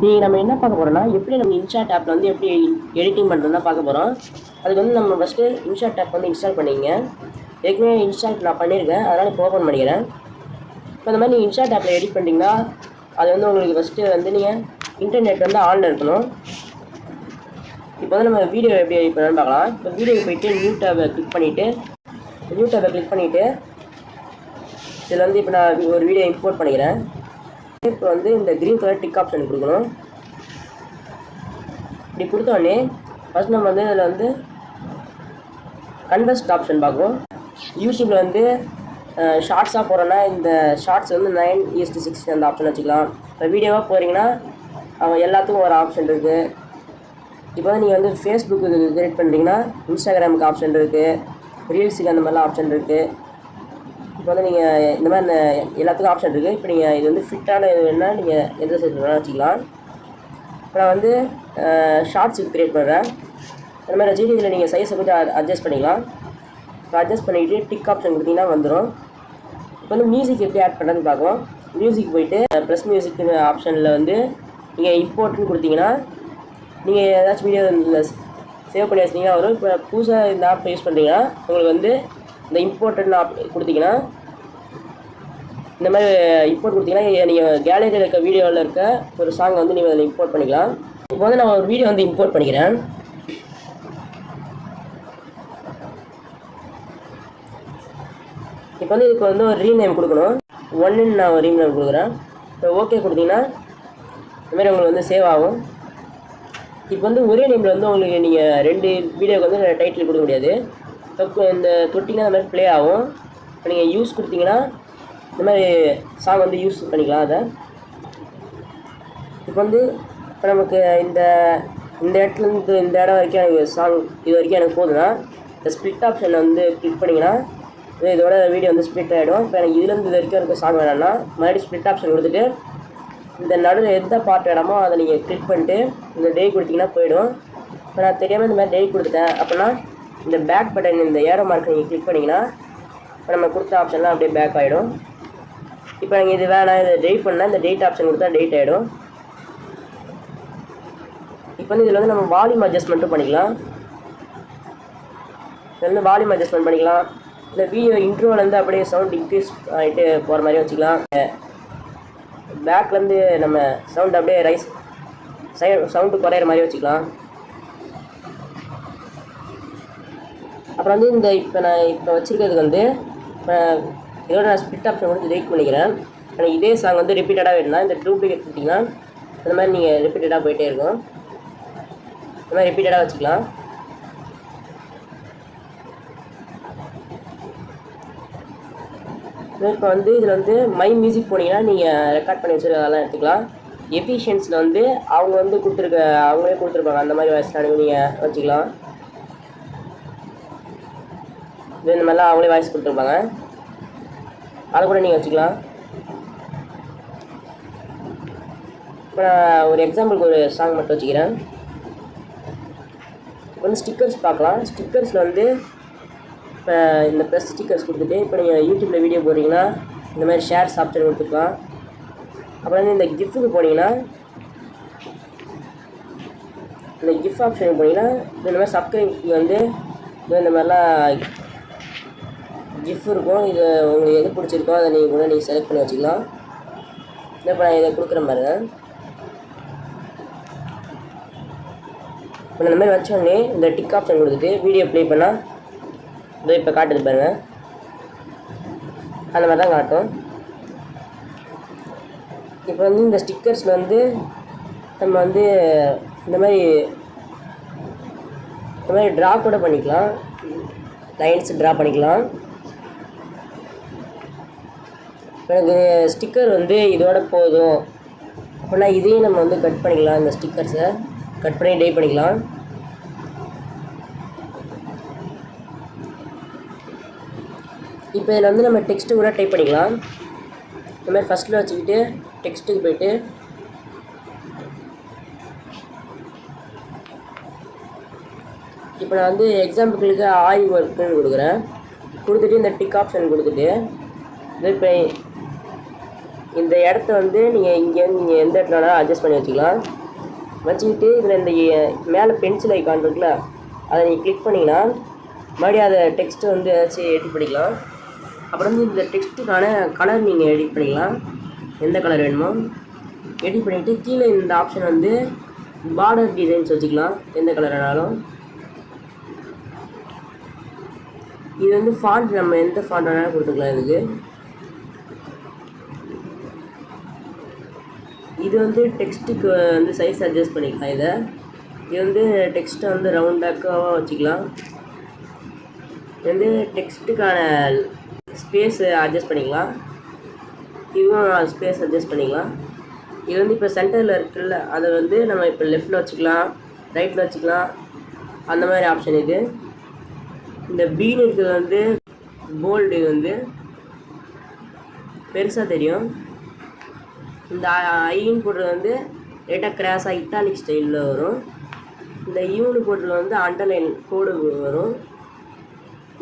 நீங்கள் நம்ம என்ன பார்க்க போகிறோம்னா எப்படி நம்ம இன்ஷாட் ஆப்பில் வந்து எப்படி எடிட்டிங் பண்ணுறதுனா பார்க்க போகிறோம் அதுக்கு வந்து நம்ம ஃபஸ்ட்டு இன்ஷாட் ஆப் வந்து இன்ஸ்டால் பண்ணிங்க. ஏற்கனவே இன்ஸ்டால் நான் பண்ணியிருக்கேன் அதனால் இப்போ ஓப்பன் பண்ணிக்கிறேன். இப்போ இந்த மாதிரி நீங்கள் இன்ஷாட் ஆப்பில் எடிட் பண்ணிட்டீங்கன்னா அது வந்து உங்களுக்கு ஃபஸ்ட்டு வந்து நீங்கள் இன்டர்நெட் வந்து ஆனில் இருக்கணும். இப்போ வந்து நம்ம வீடியோ எப்படி எடிட் பண்ணலாம்னு பார்க்கலாம். இப்போ வீடியோ போயிட்டு நியூ டேபை கிளிக் பண்ணிவிட்டு நியூ டேபை கிளிக் பண்ணிவிட்டு இதில் வந்து இப்போ நான் ஒரு வீடியோ இம்போர்ட் பண்ணிக்கிறேன். இப்போ வந்து இந்த க்ரீன் கலர் டிக் ஆப்ஷன் கொடுக்கணும். இப்படி கொடுத்தோடனே ஃபஸ்ட் நம்ம வந்து இதில் வந்து கன்வெஸ்ட் ஆப்ஷன் பார்க்கும் யூடியூப்பில் வந்து ஷார்ட்ஸாக போகிறோன்னா இந்த ஷார்ட்ஸ் வந்து நைன் ஈஸ்ட் சிக்ஸ் அந்த ஆப்ஷன் வச்சுக்கலாம். இப்போ வீடியோவாக போகிறீங்கன்னா அவங்க எல்லாத்துக்கும் ஒரு ஆப்ஷன் இருக்குது இப்போ வந்து நீங்கள் வந்து ஃபேஸ்புக்கு கிரியேட் பண்ணுறீங்கன்னா இன்ஸ்டாகிராமுக்கு ஆப்ஷன் இருக்குது ரீல்ஸுக்கு அந்த மாதிரிலாம் ஆப்ஷன் இருக்குது இப்போ வந்து நீங்கள் இந்த மாதிரி எல்லாத்துக்கும் ஆப்ஷன் இருக்குது இப்போ நீங்கள் இது வந்து ஃபிட்டான இது வேணால் நீங்கள் எந்த சைஸ் வேணாலும் வச்சுக்கலாம். இப்போ நான் வந்து ஷார்ட்ஸுக்கு க்ரியேட் பண்ணுறேன் அந்த மாதிரி வச்சுக்கிட்டு இதில் நீங்கள் சைஸை கொஞ்சம் அட்ஜஸ்ட் பண்ணிக்கலாம். இப்போ அட்ஜஸ்ட் பண்ணிவிட்டு டிக் ஆப்ஷன் கொடுத்தீங்கன்னா வந்துடும் இப்போ வந்து மியூசிக் எப்படி ஆட் பண்ணுறதுன்னு பார்க்கும் மியூசிக் போயிட்டு ப்ளஸ் மியூசிக்னு ஆப்ஷனில் வந்து நீங்கள் இம்போர்ட்னு கொடுத்தீங்கன்னா நீங்கள் ஏதாச்சும் வீடியோ சேவ் பண்ணி வச்சிங்கன்னா வரும். இப்போ புதுசாக இந்த ஆப் யூஸ் பண்ணுறீங்கன்னா உங்களுக்கு வந்து இந்த இம்போர்ட்னு கொடுத்தீங்கன்னா இந்த மாதிரி இம்போர்ட் கொடுத்தீங்கன்னா நீங்கள் கேலரியில் இருக்க வீடியோவில் இருக்க ஒரு சாங் வந்து நீங்கள் அதில் இம்போர்ட் பண்ணிக்கலாம். இப்போ வந்து நான் ஒரு வீடியோ வந்து இம்போர்ட் பண்ணிக்கிறேன். இப்போ வந்து இதுக்கு வந்து ஒரு ரீநேம் கொடுக்கணும். ஒன்றுன்னு நான் ஒரு ரீநேம் கொடுக்குறேன். இப்போ ஓகே கொடுத்தீங்கன்னா இந்தமாதிரி உங்களுக்கு வந்து சேவ் ஆகும். இப்போ வந்து ஒரே நேமில் வந்து உங்களுக்கு நீங்கள் ரெண்டு வீடியோக்கு வந்து டைட்டில் கொடுக்க முடியாது. இப்போ இந்த தொட்டிங்கன்னா இந்த மாதிரி ப்ளே ஆகும். இப்போ நீங்கள் யூஸ் கொடுத்தீங்கன்னா இந்த மாதிரி சாங் வந்து யூஸ் பண்ணிக்கலாம் அதை. இப்போ வந்து இப்போ நமக்கு இந்த இந்த இடத்துலேருந்து இந்த இடம் வரைக்கும் எனக்கு சாங் இது வரைக்கும் எனக்கு போதுன்னா இந்த ஸ்ப்ளிட் ஆப்ஷனை வந்து கிளிக் பண்ணிங்கன்னா இதோட வீடியோ வந்து ஸ்ப்ளிட் ஆகிடும் இப்போ எனக்கு இதுலேருந்து இது வரைக்கும் எனக்கு சாங் வேணாம்னா மறுபடியும் ஸ்ப்ளிட் ஆப்ஷன் கொடுத்துட்டு இந்த நடுவில் எந்த பார்ட் இடமோ அதை நீங்கள் கிளிக் பண்ணிட்டு இந்த டே கொடுத்தீங்கன்னா போயிடும். இப்போ நான் தெரியாமல் இந்த மாதிரி டே கொடுத்துட்டேன் அப்படின்னா இந்த பேக் பட்டன் இந்த ஏரோ மார்க் நீங்கள் கிளிக் பண்ணிங்கன்னா இப்போ நம்ம கொடுத்த ஆப்ஷன்லாம் அப்படியே பேக் ஆகிடும் இப்போ நீங்கள் இது வேணாம் இதை டெலிட் பண்ணால் இந்த டேட் ஆப்ஷன் கொடுத்தா டேட் ஆகிடும் இப்போ வந்து இதில் வந்து நம்ம வால்யூம் அட்ஜஸ்ட்மெண்ட்டும் பண்ணிக்கலாம். இதில் வந்து வால்யூம் அட்ஜஸ்ட்மெண்ட் பண்ணிக்கலாம். இந்த வீடியோ இன்ட்ரோலேருந்து அப்படியே சவுண்ட் இன்க்ரீஸ் ஆகிட்டு போகிற மாதிரி வச்சுக்கலாம். பேக்லேருந்து நம்ம சவுண்ட் அப்படியே ரைஸ் சவுண்டு குறையிற மாதிரி வச்சுக்கலாம். அப்புறம் வந்து இந்த இப்போ நான் இப்போ வச்சுருக்கிறது வந்து இதோட நான் ஸ்பிட் ஆப்ஷன் வந்து டெலிட் பண்ணிக்கிறேன். எனக்கு இதே சாங் வந்து ரிப்பீட்டடாக வேணும்னா இந்த டூப்ளிகேட் கொடுத்தீங்கன்னா அந்த மாதிரி நீங்கள் ரிப்பீட்டடாக போயிட்டே இருக்கும். இந்த மாதிரி ரிப்பீட்டடாக வச்சுக்கலாம். இப்போ வந்து இதில் வந்து மை மியூசிக் போனீங்கன்னா நீங்கள் ரெக்கார்ட் பண்ணி வச்சுருக்கதெல்லாம் எடுத்துக்கலாம். எஃபிஷியன்ஸில் வந்து அவங்க வந்து கொடுத்துருக்க அவங்களே கொடுத்துருப்பாங்க. அந்த மாதிரி வாய்ஸ் நீங்கள் வச்சுக்கலாம். இது இந்த மாதிரிலாம் அவங்களே வாய்ஸ் கொடுத்துருப்பாங்க. அதை கூட நீங்கள் வச்சுக்கலாம். இப்போ நான் ஒரு எக்ஸாம்பிளுக்கு ஒரு சாங் மட்டும் வச்சுக்கிறேன். இப்போ வந்து ஸ்டிக்கர்ஸ் பார்க்கலாம் ஸ்டிக்கர்ஸில் வந்து இப்போ இந்த ப்ளஸ் ஸ்டிக்கர்ஸ் கொடுத்துட்டு இப்போ நீங்கள் யூடியூப்பில் வீடியோ போடுறீங்கன்னா இந்த மாதிரி ஷேர்ஸ் ஆப்ஷன் கொடுத்துருக்கலாம் அப்புறம் வந்து இந்த கிஃப்ட்டுக்கு போனீங்கன்னா இந்த கிஃப்ட் ஆப்ஷன் போனீங்கன்னா இந்த மாதிரி சப்ஸ்கிரைப் வந்து இந்த மாதிரிலாம் கிஃப் இருக்கும். இது உங்களுக்கு எது பிடிச்சிருக்கோ அதை நீங்கள் கூட நீங்கள் செலக்ட் பண்ணி வச்சுக்கலாம். இல்லை இப்போ நான் இதை கொடுக்குற பாருங்க இப்போ இந்த மாதிரி வச்சோடனே இந்த டிக் ஆப்ஷன் கொடுத்துட்டு வீடியோ ப்ளே பண்ணால் இதோ இப்போ காட்டுது பாருங்கள் அந்த மாதிரி தான் காட்டும். இப்போ வந்து இந்த ஸ்டிக்கர்ஸில் வந்து நம்ம வந்து இந்த மாதிரி இந்த மாதிரி ட்ரா கூட பண்ணிக்கலாம். லைன்ஸ் ட்ரா பண்ணிக்கலாம். எனக்கு ஸ்டிக்கர் வந்து இதோட போதும். அப்படின்னா இதையும் நம்ம வந்து கட் பண்ணிக்கலாம் இந்த ஸ்டிக்கர்ஸை கட் பண்ணி டே பண்ணிக்கலாம். இப்போ இதில் வந்து நம்ம டெக்ஸ்ட்டு கூட டைப் பண்ணிக்கலாம். இந்த மாதிரி ஃபஸ்ட்டில் வச்சுக்கிட்டு டெக்ஸ்ட்டுக்கு போயிட்டு இப்போ நான் வந்து எக்ஸாம்பிளுக்கு ஆய் ஒர்க்குன்னு கொடுக்குறேன். கொடுத்துட்டு இந்த டிக் ஆப்ஷன் கொடுத்துட்டு இப்போ இந்த இடத்த வந்து நீங்கள் இங்கே நீங்கள் எந்த இடத்துல வேணாலும் அட்ஜஸ்ட் பண்ணி வச்சுக்கலாம். வச்சுக்கிட்டு இதில் இந்த மேலே பென்சில் ஐக்கான் இருக்குல்ல அதை நீங்கள் கிளிக் பண்ணிங்கன்னா மறுபடியும் அதை டெக்ஸ்ட்டு வந்து ஏதாச்சும் எடிட் பண்ணிக்கலாம். அப்புறம் வந்து இந்த டெக்ஸ்ட்டுக்கான கலர் நீங்கள் எடிட் பண்ணிக்கலாம். எந்த கலர் வேணுமோ. எடிட் பண்ணிவிட்டு கீழே இந்த ஆப்ஷன் வந்து பார்டர் டிசைன்ஸ் வச்சுக்கலாம். எந்த கலர் வேணாலும். இது வந்து ஃபாண்ட் நம்ம எந்த ஃபாண்ட் வேணாலும் கொடுத்துக்கலாம் இதுக்கு. இது வந்து டெக்ஸ்ட்டுக்கு வந்து சைஸ் அட்ஜஸ்ட் பண்ணிக்கலாம் இதை. இது வந்து டெக்ஸ்ட்டை வந்து ரவுண்டாக்காக வச்சுக்கலாம். இது வந்து டெக்ஸ்ட்டுக்கான ஸ்பேஸ் அட்ஜஸ்ட் பண்ணிக்கலாம். இதுவும் ஸ்பேஸ் அட்ஜஸ்ட் பண்ணிக்கலாம். இது வந்து இப்போ சென்டரில் இருக்குல்ல அதை வந்து நம்ம இப்போ லெஃப்டில் வச்சுக்கலாம் ரைட்டில் வச்சுக்கலாம். அந்த மாதிரி ஆப்ஷன் இது. இந்த பீன் இருக்கிறது வந்து போல்டு வந்து பெருசாக தெரியும். இந்த ஐன்னு போடுறது வந்து லைட்டாக கிராஸாக இட்டாலிக் ஸ்டைலில் வரும். இந்த யூனு போடுறது வந்து அண்டர்லைன் கோடு வரும்.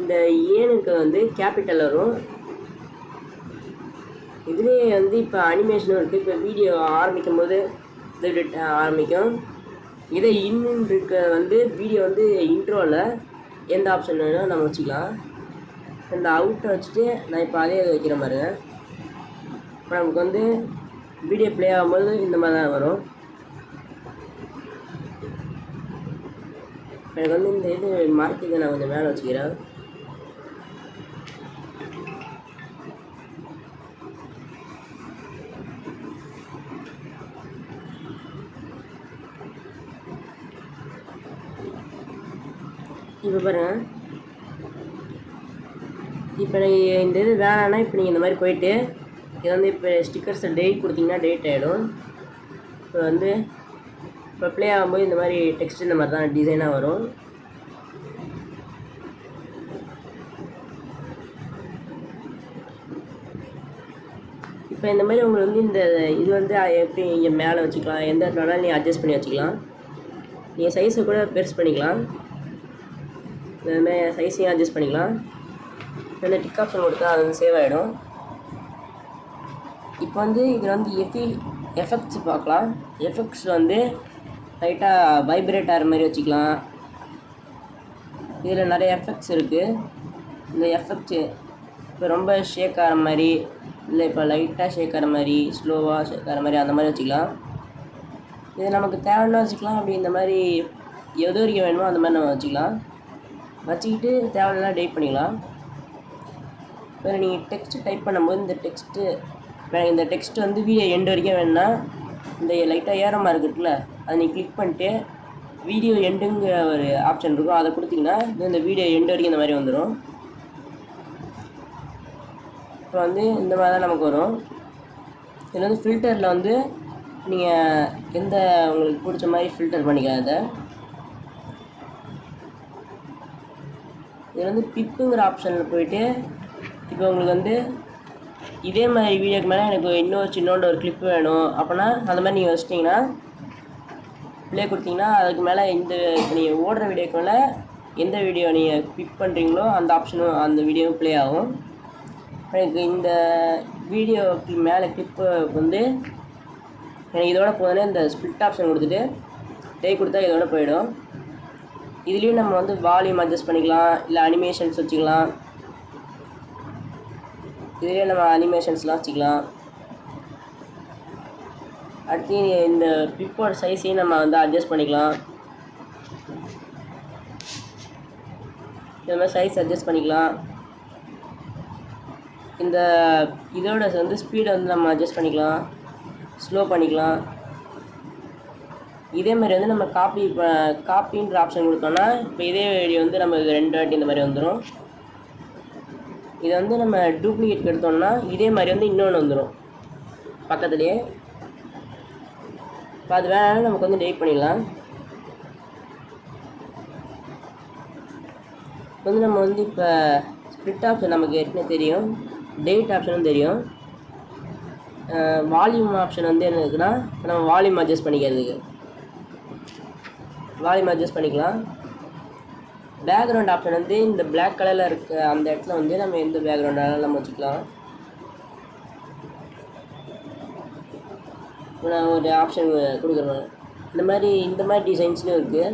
இந்த ஏனுக்கு வந்து கேபிட்டல் வரும். இதுலேயே வந்து இப்போ அனிமேஷனும் இருக்குது இப்போ வீடியோ ஆரம்பிக்கும் போது இது ஆரம்பிக்கும். இதே இன்னும் இருக்க வந்து வீடியோ வந்து இன்ட்ரோவில் எந்த ஆப்ஷன் வேணும் நம்ம வச்சுக்கலாம். இந்த அவுட்டை வச்சுட்டு நான் இப்போ அதே இது வைக்கிற மாதிரி இப்போ நமக்கு வந்து வீடியோ ப்ளே ஆகும்போது இந்த மாதிரி தான் வரும். எனக்கு வந்து இந்த இது மரத்துக்கு நான் கொஞ்சம் மேலே வச்சுக்கிறேன். இப்போ பாருங்க. இப்போ நீங்கள் இந்த இது வேணான்னா இப்போ நீங்கள் இந்த மாதிரி போயிட்டு இது வந்து இப்போ ஸ்டிக்கர்ஸை டேட் கொடுத்தீங்கன்னா டேட் ஆகிடும் இப்போ வந்து இப்போ ப்ளே ஆகும்போது இந்த மாதிரி டெக்ஸ்ட் இந்த மாதிரி தான் டிசைனாக வரும். இப்போ இந்த மாதிரி உங்களுக்கு வந்து இந்த இது வந்து எப்படி இங்கே மேலே வச்சுக்கலாம் எந்த இடத்துல வேணாலும் நீங்கள் அட்ஜஸ்ட் பண்ணி வச்சுக்கலாம். நீங்கள் சைஸை கூட பெருசு பண்ணிக்கலாம். இந்த மாதிரி சைஸையும் அட்ஜஸ்ட் பண்ணிக்கலாம். இந்த டிக் ஆப்ஷன் கொடுத்தா அது வந்து சேவ் ஆகிடும் இப்போ வந்து இதில் வந்து எஃபி எஃபெக்ட்ஸ் பார்க்கலாம். எஃபெக்ட்ஸ் வந்து லைட்டாக வைப்ரேட் ஆகிற மாதிரி வச்சுக்கலாம். இதில் நிறைய எஃபெக்ட்ஸ் இருக்குது இந்த எஃபெக்ட்ஸு இப்போ ரொம்ப ஷேக் ஆகிற மாதிரி இல்லை இப்போ லைட்டாக ஷேக் ஆகிற மாதிரி ஸ்லோவாக ஷேக் ஆகிற மாதிரி அந்த மாதிரி வச்சுக்கலாம். இது நமக்கு தேவைன்னா வச்சுக்கலாம். அப்படி இந்த மாதிரி எது வரைக்கும் வேணுமோ அந்த மாதிரி நம்ம வச்சுக்கலாம். வச்சுக்கிட்டு தேவையில்லாம் டைப் பண்ணிக்கலாம். இப்போ நீங்கள் டெக்ஸ்ட்டு டைப் பண்ணும்போது இந்த டெக்ஸ்ட்டு இப்போ இந்த டெக்ஸ்ட் வந்து வீடியோ எண்டு வரைக்கும் வேணும்னா இந்த லைட்டாக ஏரமாக இருக்குல்ல அதை நீங்கள் கிளிக் பண்ணிட்டு வீடியோ எண்டுங்கிற ஒரு ஆப்ஷன் இருக்கும். அதை கொடுத்தீங்கன்னா இந்த வீடியோ எண்டு வரைக்கும் இந்த மாதிரி வந்துடும் இப்போ வந்து இந்த மாதிரி தான் நமக்கு வரும். இதில் வந்து ஃபில்டரில் வந்து நீங்கள் எந்த உங்களுக்கு பிடிச்ச மாதிரி ஃபில்டர் பண்ணிக்காத. அதை இதில் வந்து பிப்புங்கிற ஆப்ஷனில் போயிட்டு இப்போ உங்களுக்கு வந்து இதே மாதிரி வீடியோக்கு மேலே எனக்கு இன்னொரு சின்னோண்டு ஒரு கிளிப் வேணும். அப்படின்னா அந்த மாதிரி நீங்கள் வச்சிட்டிங்கன்னா ப்ளே கொடுத்தீங்கன்னா அதுக்கு மேலே இந்த நீங்கள் ஓடுற வீடியோக்கு மேலே எந்த வீடியோ நீங்கள் பிக் பண்ணுறீங்களோ அந்த ஆப்ஷனும் அந்த வீடியோவும் ப்ளே ஆகும். எனக்கு இந்த வீடியோக்கு மேலே கிளிப்பு வந்து எனக்கு இதோட போதுன்னா இந்த ஸ்பிளிட் ஆப்ஷன் கொடுத்துட்டு டே கொடுத்தா இதோட போயிடும். இதுலேயும் நம்ம வந்து வால்யூம் அட்ஜஸ்ட் பண்ணிக்கலாம் இல்லை அனிமேஷன்ஸ் வச்சுக்கலாம். இதுலேயே நம்ம அனிமேஷன்ஸ்லாம் வச்சுக்கலாம். அடுத்து இந்த பிப்போட சைஸையும் நம்ம வந்து அட்ஜஸ்ட் பண்ணிக்கலாம். இந்த மாதிரி சைஸ் அட்ஜஸ்ட் பண்ணிக்கலாம். இந்த இதோட வந்து ஸ்பீடை வந்து நம்ம அட்ஜஸ்ட் பண்ணிக்கலாம். ஸ்லோ பண்ணிக்கலாம். இதே மாதிரி வந்து நம்ம காப்பி காப்பின்ற ஆப்ஷன் கொடுத்தோம்னா இப்போ இதே வீடியோ வந்து நம்ம ரெண்டு வாட்டி இந்த மாதிரி வந்துடும் இதை வந்து நம்ம டூப்ளிகேட் எடுத்தோம்னா இதே மாதிரி வந்து இன்னொன்று வந்துடும் பக்கத்துலேயே இப்போ அது வேணாலும் நமக்கு வந்து டெலிட் பண்ணிடலாம். இப்போ வந்து நம்ம வந்து இப்போ ஸ்ப்ளிட் ஆப்ஷன் நமக்கு ஏற்கனவே தெரியும். டேட் ஆப்ஷனும் தெரியும். வால்யூம் ஆப்ஷன் வந்து என்ன இருக்குன்னா நம்ம வால்யூம் அட்ஜஸ்ட் பண்ணிக்கிறதுக்கு. வால்யூம் அட்ஜஸ்ட் பண்ணிக்கலாம். பேக்ரவுண்ட் ஆப்ஷன் வந்து இந்த பிளாக் கலரில் இருக்க அந்த இடத்துல வந்து நம்ம எந்த பேக்ரவுண்ட் வேணாலும் நம்ம வச்சுக்கலாம். இப்போ நான் ஒரு ஆப்ஷன் கொடுக்குறேன். இந்த மாதிரி இந்த மாதிரி டிசைன்ஸ்லையும் இருக்குது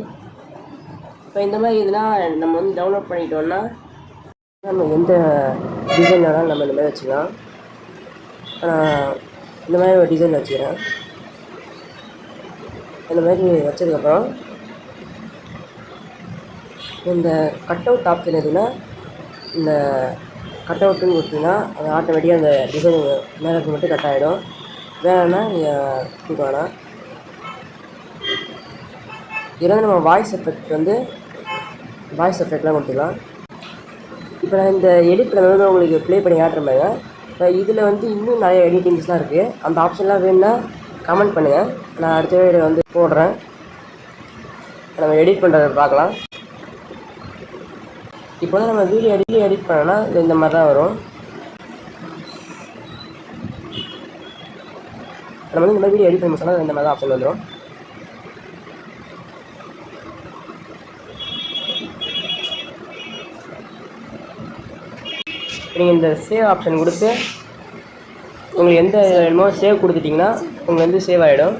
இப்போ இந்த மாதிரி இதெல்லாம் நம்ம வந்து டவுன்லோட் பண்ணிட்டோம்னா நம்ம எந்த டிசைன் வேணாலும் நம்ம இந்த மாதிரி வச்சுக்கலாம். இந்த மாதிரி ஒரு டிசைன் வச்சுக்கிறேன். இந்த மாதிரி வச்சதுக்கப்புறம் இந்த கட் அவுட் ஆப்ஷன் எதுனா இந்த கட் அவுட்டுன்னு கொடுத்தீங்கன்னா அது ஆட்டோமேட்டிக்காக அந்த டிசைன் மேலே மட்டும் கட் ஆகிடும் வேணும்னா நீங்கள் கொடுக்க வேணாம் இதில் வந்து நம்ம வாய்ஸ் எஃபெக்ட் வந்து வாய்ஸ் எஃபெக்ட்லாம் கொடுத்துக்கலாம். இப்போ நான் இந்த எடிட்டில் வந்து உங்களுக்கு ப்ளே பண்ணி காட்டுறேன் இப்போ இதில் வந்து இன்னும் நிறைய எடிட்டிங்ஸ்லாம் இருக்குது அந்த ஆப்ஷன்லாம் வேணும்னா கமெண்ட் பண்ணுங்கள் நான் அடுத்த வீடியோ வந்து போடுறேன். நம்ம எடிட் பண்ணுறத பார்க்கலாம். இப்போ வந்து நம்ம வீடியோ எடிட் எடிட் பண்ணோன்னா இது இந்த மாதிரி தான் வரும். நம்ம வந்து இந்த மாதிரி வீடியோ எடிட் பண்ண சொன்னால் இந்த மாதிரி தான் ஆப்ஷன் வந்துடும் நீங்கள் இந்த சேவ் ஆப்ஷன் கொடுத்து உங்களுக்கு எந்த வேணுமோ சேவ் கொடுத்துட்டிங்கன்னா உங்களுக்கு வந்து சேவ் ஆகிடும்